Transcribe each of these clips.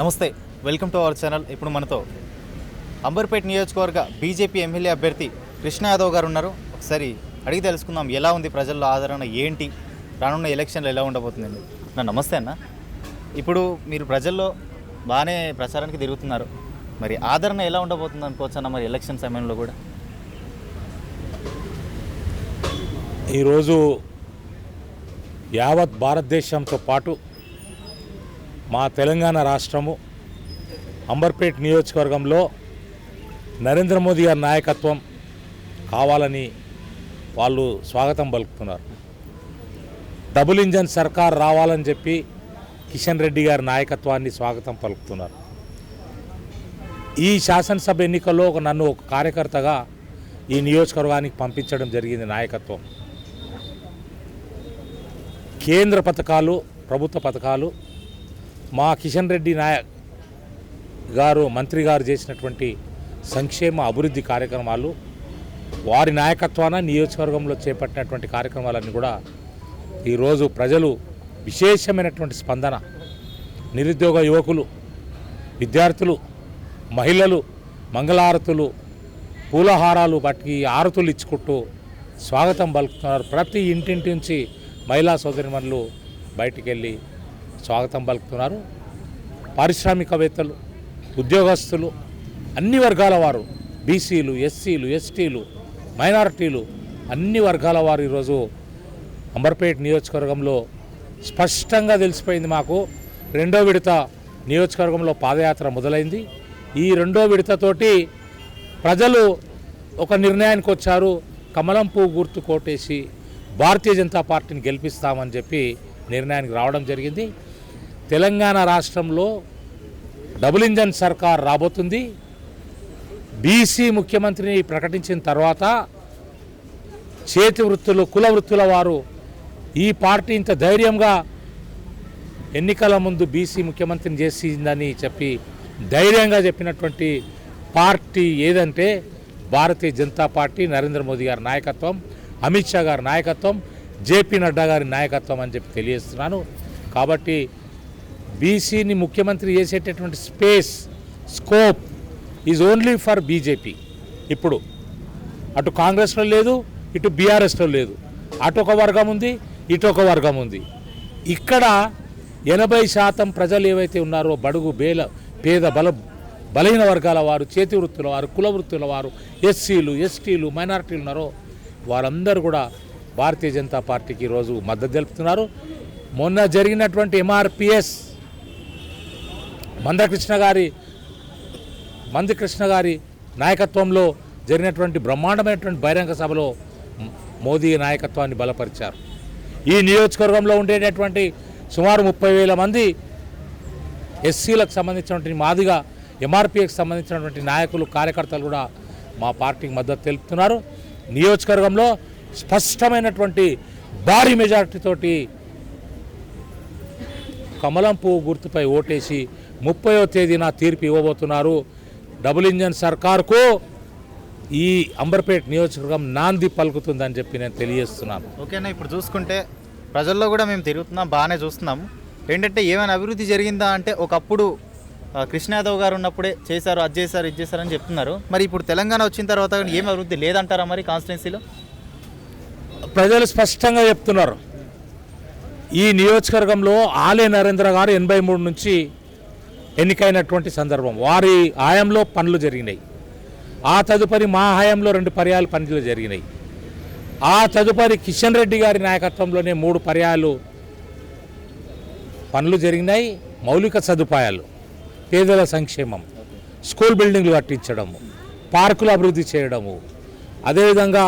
నమస్తే welcome to our channel ఇప్పుడు మనతో అంబర్పేట నియోజకవర్గ బీజేపీ ఎమ్మెల్యే అభ్యర్థి కృష్ణ యాదవ్ గారు ఉన్నారు. ఒకసారి అడిగి తెలుసుకుందాం ఎలా ఉంది ప్రజల్లో ఆదరణ ఏంటి? రానున్న ఎలక్షన్లు ఎలా ఉండబోతుందండి? నా నమస్తే అన్న. ఇప్పుడు మీరు ప్రజల్లో బాగానే ప్రచారానికి తిరుగుతున్నారు. మరి ఆదరణ ఎలా ఉండబోతుంది అనుకోవచ్చు అన్న మరి ఎలక్షన్ సమయంలో కూడా? ఈరోజు యావత్ భారతదేశంతో పాటు మా తెలంగాణ రాష్ట్రము అంబర్పేట్ నియోజకవర్గంలో నరేంద్ర మోదీ గారి నాయకత్వం కావాలని వాళ్ళు స్వాగతం పలుకుతున్నారు. డబుల్ ఇంజన్ సర్కార్ రావాలని చెప్పి కిషన్ రెడ్డి గారి నాయకత్వాన్ని స్వాగతం పలుకుతున్నారు. ఈ శాసనసభ ఎన్నికల్లో ఒక నన్ను ఒక కార్యకర్తగా ఈ నియోజకవర్గానికి పంపించడం జరిగింది నాయకత్వం. కేంద్ర పథకాలు ప్రభుత్వ పథకాలు మా కిషన్ రెడ్డి నాయ గారు మంత్రి గారు చేసినటువంటి సంక్షేమ అభివృద్ధి కార్యక్రమాలు వారి నాయకత్వాన నియోజకవర్గంలో చేపట్టినటువంటి కార్యక్రమాలన్నీ కూడా ఈరోజు ప్రజలు విశేషమైనటువంటి స్పందన. నిరుద్యోగ యువకులు విద్యార్థులు మహిళలు మంగళారతులు పూలహారాలు వాటికి ఆరతులు ఇచ్చుకుంటూ స్వాగతం పలుకుతున్నారు. ప్రతి ఇంటింటి నుంచి మహిళా సోదరిమణులు బయటికి వెళ్ళి స్వాగతం పలుకుతున్నారు పారిశ్రామికవేత్తలు ఉద్యోగస్తులు అన్ని వర్గాల వారు బీసీలు ఎస్సీలు ఎస్టీలు మైనారిటీలు అన్ని వర్గాల వారు ఈరోజు అంబర్పేట్ నియోజకవర్గంలో స్పష్టంగా తెలిసిపోయింది మాకు. రెండో విడత నియోజకవర్గంలో పాదయాత్ర మొదలైంది. ఈ రెండో విడతతోటి ప్రజలు ఒక నిర్ణయానికి వచ్చారు. కమలం పువ్వు గుర్తు కోటేసి భారతీయ జనతా పార్టీని గెలిపిస్తామని చెప్పి నిర్ణయానికి రావడం జరిగింది. తెలంగాణ రాష్ట్రంలో డబుల్ ఇంజన్ సర్కార్ రాబోతుంది. బీసీ ముఖ్యమంత్రిని ప్రకటించిన తర్వాత చేతి వృత్తులు కుల వృత్తుల వారు ఈ పార్టీ ఇంత ధైర్యంగా ఎన్నికల ముందు బీసీ ముఖ్యమంత్రిని చేసిందని చెప్పి ధైర్యంగా చెప్పినటువంటి పార్టీ ఏదంటే భారతీయ జనతా పార్టీ నరేంద్ర మోదీ గారి నాయకత్వం అమిత్ షా గారి నాయకత్వం జేపీ నడ్డా గారి నాయకత్వం అని చెప్పి తెలియజేస్తున్నాను. కాబట్టి బీసీని ముఖ్యమంత్రి చేసేటటువంటి space scope is only for BJP. ఇప్పుడు అటు కాంగ్రెస్లో లేదు ఇటు బీఆర్ఎస్లో లేదు. అటు ఒక వర్గం ఉంది ఇటు ఒక వర్గం ఉంది. ఇక్కడ ఎనభై శాతం ప్రజలు ఏవైతే ఉన్నారో బడుగు బేల పేద బల బలహీన వర్గాల వారు చేతి వృత్తుల వారు కుల వృత్తుల వారు ఎస్సీలు ఎస్టీలు మైనారిటీలు ఉన్నారో వారందరూ కూడా భారతీయ జనతా పార్టీకి ఈరోజు మద్దతు తెలుపుతున్నారు. మొన్న జరిగినటువంటి ఎంఆర్పిఎస్ మందకృష్ణ గారి మందకృష్ణ గారి నాయకత్వంలో జరిగినటువంటి బ్రహ్మాండమైనటువంటి బహిరంగ సభలో మోదీ నాయకత్వాన్ని బలపరిచారు. ఈ నియోజకవర్గంలో ఉండేటటువంటి సుమారు ముప్పై వేల మంది ఎస్సీలకు సంబంధించినటువంటి మాదిగా ఎంఆర్పీకి సంబంధించినటువంటి నాయకులు కార్యకర్తలు కూడా మా పార్టీకి మద్దతు తెలుపుతున్నారు. నియోజకవర్గంలో స్పష్టమైనటువంటి భారీ మెజార్టీతోటి కమలం పువ్వు గుర్తుపై ఓటేసి ముప్పయో తేదీన తీర్పు ఇవ్వబోతున్నారు. డబుల్ ఇంజన్ సర్కార్కు ఈ అంబర్పేట్ నియోజకవర్గం నాంది పలుకుతుందని చెప్పి నేను తెలియజేస్తున్నాను. ఓకేనా ఇప్పుడు చూసుకుంటే ప్రజల్లో కూడా మేము తిరుగుతున్నాం బాగానే చూస్తున్నాం. ఏంటంటే ఏమైనా అభివృద్ధి జరిగిందా అంటే ఒకప్పుడు ఆ, కృష్ణ యాదవ్ గారు ఉన్నప్పుడే చేశారు అది చేశారు ఇది చేశారని చెప్తున్నారు. మరి ఇప్పుడు తెలంగాణ వచ్చిన తర్వాత ఏం అభివృద్ధి లేదంటారా మరి కాన్స్టిట్యున్సీలో? ప్రజలు స్పష్టంగా చెప్తున్నారు. ఈ నియోజకవర్గంలో ఆలే నరేంద్ర గారు ఎనభై మూడు నుంచి ఎన్నికైనటువంటి సందర్భం. వారి హయాంలో పనులు జరిగినాయి. ఆ తదుపరి మా హయాంలో రెండు పర్యాలు పనులు జరిగినాయి. ఆ తదుపరి కిషన్ రెడ్డి గారి నాయకత్వంలోనే మూడు పర్యాలు పనులు జరిగినాయి. మౌలిక సదుపాయాలు పేదల సంక్షేమం స్కూల్ బిల్డింగ్లు కట్టించడము పార్కులు అభివృద్ధి చేయడము అదేవిధంగా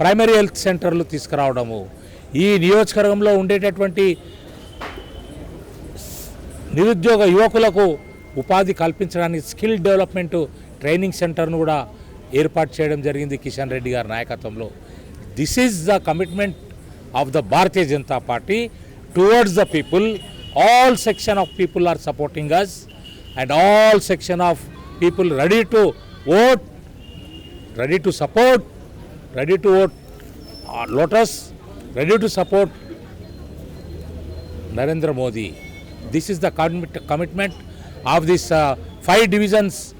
ప్రైమరీ హెల్త్ సెంటర్లు తీసుకురావడము ఈ నియోజకవర్గంలో ఉండేటటువంటి నిరుద్యోగ యువకులకు ఉపాధి కల్పించడానికి స్కిల్ డెవలప్మెంట్ ట్రైనింగ్ సెంటర్ను కూడా ఏర్పాటు చేయడం జరిగింది కిషన్ రెడ్డి గారి నాయకత్వంలో. This is the commitment of the Bharatiya Janata party towards the people all section of people are supporting us and all section of people ready to vote ready to support ready to vote lotus ready to support Narendra Modi this is the commit commitment of this five divisions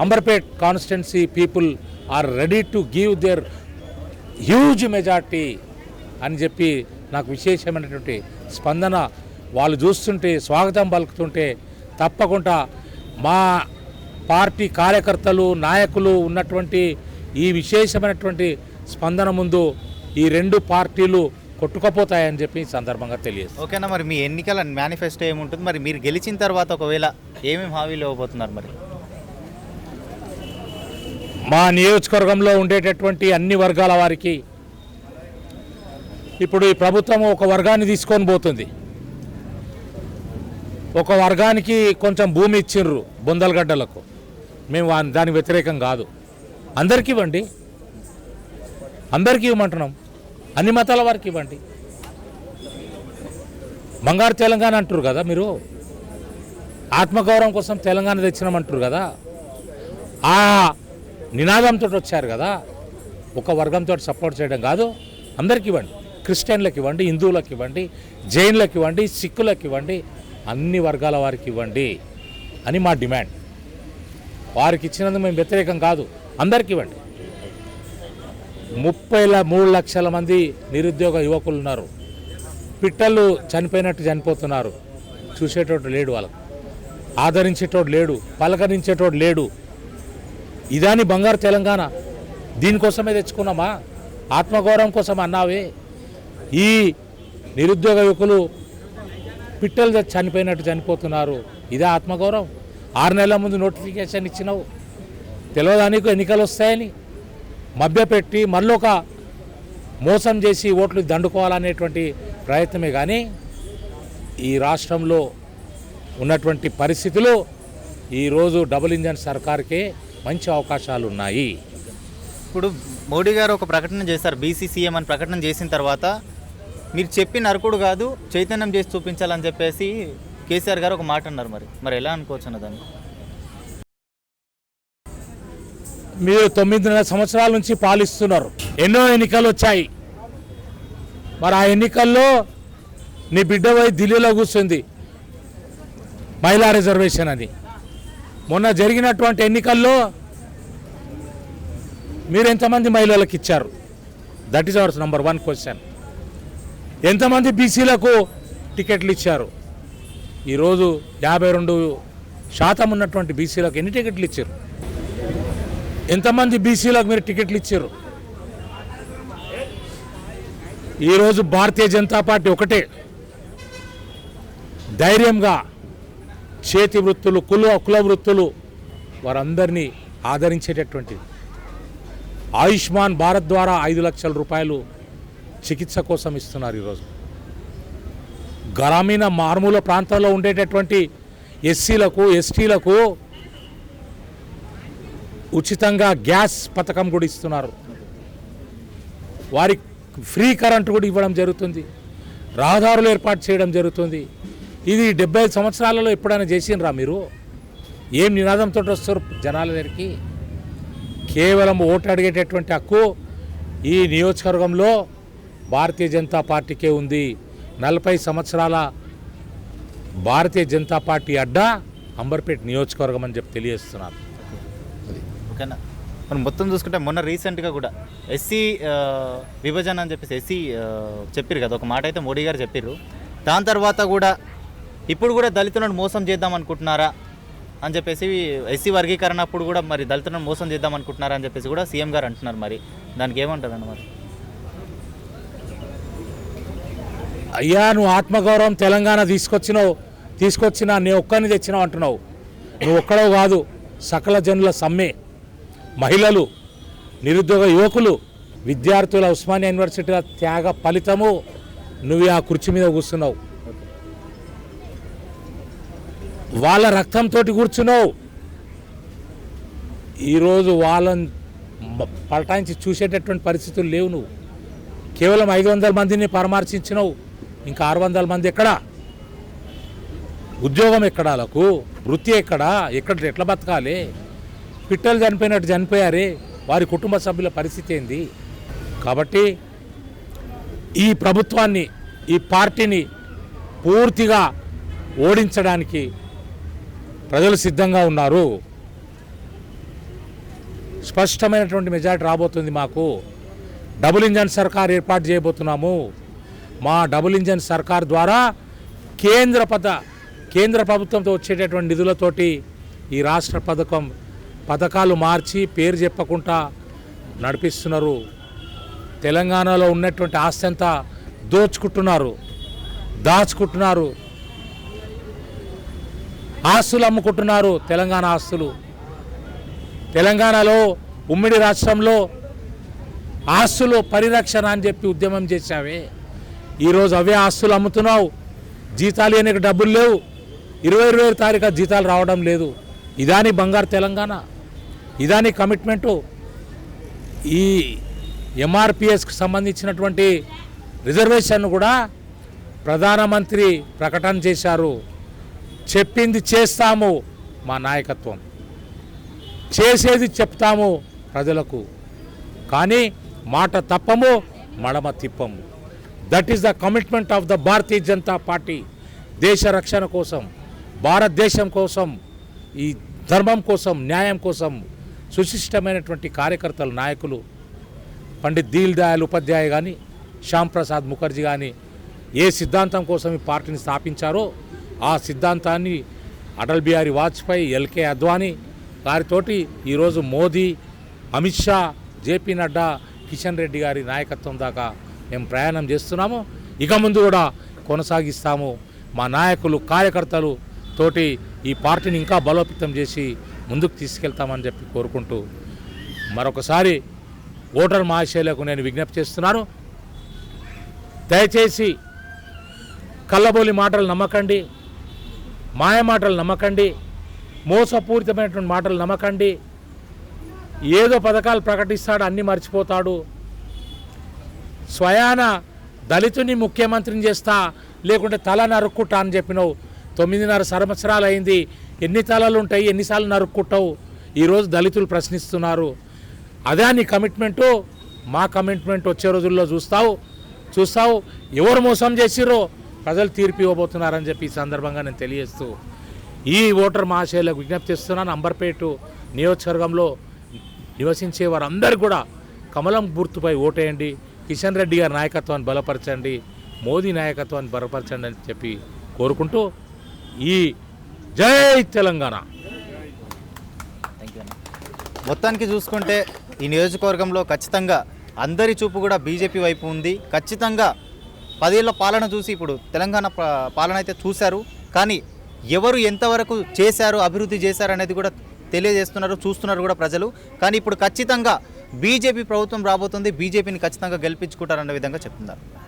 Amberpet constituency people are ready to give their huge majority అని చెప్పి నాకు విశేషమైనటువంటి స్పందన. వాళ్ళు చూస్తుంటే స్వాగతం పలుకుతుంటే తప్పకుండా మా పార్టీ కార్యకర్తలు నాయకులు ఉన్నటువంటి ఈ విశేషమైనటువంటి స్పందన ముందు ఈ రెండు పార్టీలు కొట్టుకపోతాయని చెప్పి సందర్భంగా తెలియదు ఓకేనా మరి మీ ఎన్నికల మేనిఫెస్టో ఏముంటుంది? మరి మీరు గెలిచిన తర్వాత ఒకవేళ ఏమేమి హామీలు ఇవ్వబోతున్నారు మరి? మా నియోజకవర్గంలో ఉండేటటువంటి అన్ని వర్గాల వారికి ఇప్పుడు ఈ ప్రభుత్వం ఒక వర్గాన్ని తీసుకొని పోతుంది. ఒక వర్గానికి కొంచెం భూమి ఇచ్చిండ్రు బొందలగడ్డలకు. మేము దానికి వ్యతిరేకం కాదు. అందరికీ ఇవ్వండి. అందరికీ ఇవ్వమంటున్నాం. అన్ని మతాల వారికి ఇవ్వండి. బంగారు తెలంగాణ అంటారు కదా మీరు? ఆత్మగౌరవం కోసం తెలంగాణ తెచ్చినామంటారు కదా? ఆ నినాదంతో వచ్చారు కదా? ఒక వర్గంతో సపోర్ట్ చేయడం కాదు. అందరికి ఇవ్వండి. క్రిస్టియన్లకు ఇవ్వండి హిందువులకు ఇవ్వండి జైన్లకు ఇవ్వండి సిక్కులకు ఇవ్వండి అన్ని వర్గాల వారికి ఇవ్వండి అని మా డిమాండ్. వారికి ఇచ్చినందుకు మేము వ్యతిరేకం కాదు. అందరికి ఇవ్వండి. ముప్పై మూడు లక్షల మంది నిరుద్యోగ యువకులు ఉన్నారు పిట్టలు చనిపోయినట్టు చనిపోతున్నారు. చూసేటోడు లేడు వాళ్ళకు. ఆదరించేటోడు లేడు పలకరించేటోడు లేడు. ఇదాని బంగారు తెలంగాణ దీనికోసమే తెచ్చుకున్నామా? ఆత్మగౌరవం కోసం అన్నావే. ఈ నిరుద్యోగ యువకులు పిట్టలు చనిపోయినట్టు చనిపోతున్నారు. ఇదే ఆత్మగౌరవం. ఆరు నెలల ముందు నోటిఫికేషన్ ఇచ్చినావు. తెలియదా నీకు ఎన్నికలు వస్తాయని? మభ్యపెట్టి మళ్ళీ ఒక మోసం చేసి ఓట్లు దండుకోవాలనేటువంటి ప్రయత్నమే కానీ ఈ రాష్ట్రంలో ఉన్నటువంటి పరిస్థితులు ఈరోజు డబుల్ ఇంజన్ సర్కార్కే మంచి అవకాశాలు ఉన్నాయి ఇప్పుడు మోడీ గారు ఒక ప్రకటన చేశారు బీసీసీఎం అని ప్రకటన చేసిన తర్వాత మీరు చెప్పి నరకుడు కాదు చైతన్యం చేసి చూపించాలని చెప్పేసి కేసీఆర్ గారు ఒక మాట అన్నారు మరి. మరి ఎలా అనుకోవచ్చు అన్న మీరు తొమ్మిదిన్నర సంవత్సరాల నుంచి పాలిస్తున్నారు. ఎన్నో ఎన్నికలు వచ్చాయి. మరి ఆ ఎన్నికల్లో నీ బిడ్డ పోయి ఢిల్లీలో కూర్చుంది. మహిళా రిజర్వేషన్ అని. మొన్న జరిగినటువంటి ఎన్నికల్లో మీరు ఎంతమంది మహిళలకు ఇచ్చారు? That is our number one question ఎంతమంది బీసీలకు టికెట్లు ఇచ్చారు? ఈరోజు యాభై రెండు శాతం ఉన్నటువంటి బీసీలకు ఎన్ని టికెట్లు ఇచ్చారు? ఎంతమంది బీసీలకు మీరు టికెట్లు ఇచ్చారు? ఈరోజు భారతీయ జనతా పార్టీ ఒకటే. ధైర్యంగా చేతి వృత్తులు కుల కుల వృత్తులు వారందరినీ ఆదరించేటటువంటిది ఆయుష్మాన్ భారత్ ద్వారా ఐదు లక్షల రూపాయలు చికిత్స కోసం ఇస్తున్నారు ఈరోజు. గ్రామీణ మారుమూల ప్రాంతాల్లో ఉండేటటువంటి ఎస్సీలకు ఎస్టీలకు ఉచితంగా గ్యాస్ పథకం కూడా ఇస్తున్నారు. వారికి ఫ్రీ కరెంటు కూడా ఇవ్వడం జరుగుతుంది. రహదారులు ఏర్పాటు చేయడం జరుగుతుంది. ఇది డెబ్బై ఐదు సంవత్సరాలలో ఎప్పుడైనా చేసినరా మీరు? ఏం నినాదంతో వస్తారు జనాల దగ్గరికి? కేవలం ఓటు అడిగేటటువంటి హక్కు ఈ నియోజకవర్గంలో భారతీయ జనతా పార్టీకే ఉంది. నలభై సంవత్సరాల భారతీయ జనతా పార్టీ అడ్డా అంబర్పేట్ నియోజకవర్గం అని చెప్పి తెలియజేస్తున్నాను ఓకేనా మనం మొత్తం చూసుకుంటే మొన్న రీసెంట్గా కూడా ఎస్సీ విభజన అని చెప్పేసి ఎస్సీ చెప్పారు కదా ఒక మాట అయితే మోడీ గారు చెప్పారు దాని తర్వాత కూడా ఇప్పుడు కూడా దళితులను మోసం చేద్దాం అనుకుంటున్నారా అని చెప్పేసి ఎస్సీ వర్గీకరణ అప్పుడు కూడా మరి దళితులను మోసం చేద్దాం అనుకుంటున్నారా అని చెప్పేసి కూడా సీఎం గారు అంటున్నారు మరి. దానికి ఏమంటారు మరి? అయ్యా నువ్వు ఆత్మగౌరవం తెలంగాణ తీసుకొచ్చినావు తీసుకొచ్చినా నీ ఒక్కరిని తెచ్చినావు అంటున్నావు. నువ్వు ఒక్కడో కాదు సకల జనుల సమ్మె. మహిళలు నిరుద్యోగ యువకులు విద్యార్థుల ఉస్మానియా యూనివర్సిటీల త్యాగ ఫలితము నువ్వు ఆ కుర్చీ మీద కూర్చున్నావు. వాళ్ళ రక్తంతో కూర్చున్నావు. ఈరోజు వాళ్ళని మ- పలటాయించి చూసేటటువంటి పరిస్థితులు లేవు నువ్వు. కేవలం ఐదు వందల మందిని పరామర్శించినావు. ఇంకా ఆరు వందల మంది ఎక్కడా? ఉద్యోగం ఎక్కడాలకు వృత్తి ఎక్కడా? ఎక్కడ ఎట్లా బతకాలి? పిట్టలు చనిపోయినట్టు చనిపోయారే వారి కుటుంబ సభ్యుల పరిస్థితి ఏంది? కాబట్టి ఈ ప్రభుత్వాన్ని ఈ పార్టీని పూర్తిగా ఓడించడానికి ప్రజలు సిద్ధంగా ఉన్నారు. స్పష్టమైనటువంటి మెజారిటీ రాబోతుంది మాకు. డబుల్ ఇంజన్ సర్కార్ ఏర్పాటు చేయబోతున్నాము. మా డబుల్ ఇంజన్ సర్కార్ ద్వారా కేంద్ర పద కేంద్ర ప్రభుత్వంతో వచ్చేటటువంటి నిధులతోటి ఈ రాష్ట్ర పథకం పథకాలు మార్చి పేరు చెప్పకుండా నడిపిస్తున్నారు. తెలంగాణలో ఉన్నటువంటి ఆస్తి అంతా దోచుకుంటున్నారు దాచుకుంటున్నారు. ఆస్తులు అమ్ముకుంటున్నారు తెలంగాణ ఆస్తులు. తెలంగాణలో ఉమ్మడి రాష్ట్రంలో ఆస్తులు పరిరక్షణ అని చెప్పి ఉద్యమం చేశావే. ఈరోజు అవే ఆస్తులు అమ్ముతున్నావు. జీతాలు ఇవ్వడానికి డబ్బులు లేవు. ఇరవై ఇరవై తారీఖు జీతాలు రావడం లేదు. ఇదాని బంగారు తెలంగాణ. ఇదాని కమిట్మెంటు ఈ ఎంఆర్పిఎస్కి సంబంధించినటువంటి రిజర్వేషన్ కూడా ప్రధానమంత్రి ప్రకటన చేశారు. చెప్పింది చేస్తాము మా నాయకత్వం. చేసేది చెప్తాము ప్రజలకు. కానీ మాట తప్పము మడమ తిప్పము. That is the commitment of the Bharatiya Janata party దేశ రక్షణ కోసం భారతదేశం కోసం ఈ ధర్మం కోసం న్యాయం కోసం సుశిష్టమైనటువంటి కార్యకర్తలు నాయకులు పండిత్ దీల్ దయాళ్ ఉపాధ్యాయ కానీ శ్యామ్ ప్రసాద్ ముఖర్జీ కానీ ఏ సిద్ధాంతం కోసం ఈ పార్టీని స్థాపించారో ఆ సిద్ధాంతాన్ని అటల్ బిహారీ వాజ్పేయి ఎల్కే అద్వానీ గారితోటి ఈరోజు మోదీ అమిత్ షా జేపీ నడ్డా కిషన్ రెడ్డి గారి నాయకత్వం దాకా మేము ప్రయాణం చేస్తున్నాము. ఇక ముందు కూడా కొనసాగిస్తాము. మా నాయకులు కార్యకర్తలు తోటి ఈ పార్టీని ఇంకా బలోపేతం చేసి ముందుకు తీసుకెళ్తామని చెప్పి కోరుకుంటూ మరొకసారి ఓటర్ మహాశైలకు నేను విజ్ఞప్తి చేస్తున్నాను. దయచేసి కళ్ళబోలి మాటలు నమ్మకండి మాయ మాటలు నమ్మకండి మోసపూరితమైనటువంటి మాటలు నమ్మకండి. ఏదో పథకాలు ప్రకటిస్తాడు అన్నీ మర్చిపోతాడు. స్వయాన దళితుని ముఖ్యమంత్రిని చేస్తా లేకుంటే తల నరుక్కుంటా అని చెప్పినావు. తొమ్మిదిన్నర సంవత్సరాలు అయింది ఎన్ని తలాలు ఉంటాయి ఎన్నిసార్లు నరుక్కుంటావు? ఈరోజు దళితులు ప్రశ్నిస్తున్నారు. అదే నీ కమిట్మెంటు మా కమిట్మెంట్ వచ్చే రోజుల్లో చూస్తావు? చూస్తావు? ఎవరు మోసం చేసిరో ప్రజలు తీర్పు ఇవ్వబోతున్నారని చెప్పి ఈ సందర్భంగా నేను తెలియజేస్తూ ఈ ఓటర్ మహాశైలకు విజ్ఞప్తి చేస్తున్నాను అంబర్పేట నియోజకవర్గంలో నివసించే వారందరూ కూడా కమలం గుర్తుపై ఓటేయండి. కిషన్ రెడ్డి గారి నాయకత్వాన్ని బలపరచండి. మోదీ నాయకత్వాన్ని బలపరచండి అని చెప్పి కోరుకుంటూ ఈ జై తెలంగాణ. మొత్తానికి చూసుకుంటే ఈ నియోజకవర్గంలో ఖచ్చితంగా అందరి చూపు కూడా బీజేపీ వైపు ఉంది. ఖచ్చితంగా పదేళ్ళ పాలన చూసి ఇప్పుడు తెలంగాణ పాలన అయితే చూశారు. కానీ ఎవరు ఎంతవరకు చేశారు అభివృద్ధి చేశారు అనేది కూడా తెలియజేస్తున్నారు చూస్తున్నారు కూడా ప్రజలు. కానీ ఇప్పుడు ఖచ్చితంగా బీజేపీ ప్రభుత్వం రాబోతుంది. బీజేపీని ఖచ్చితంగా గెలిపించుకుంటారన్న విధంగా చెప్తున్నారు.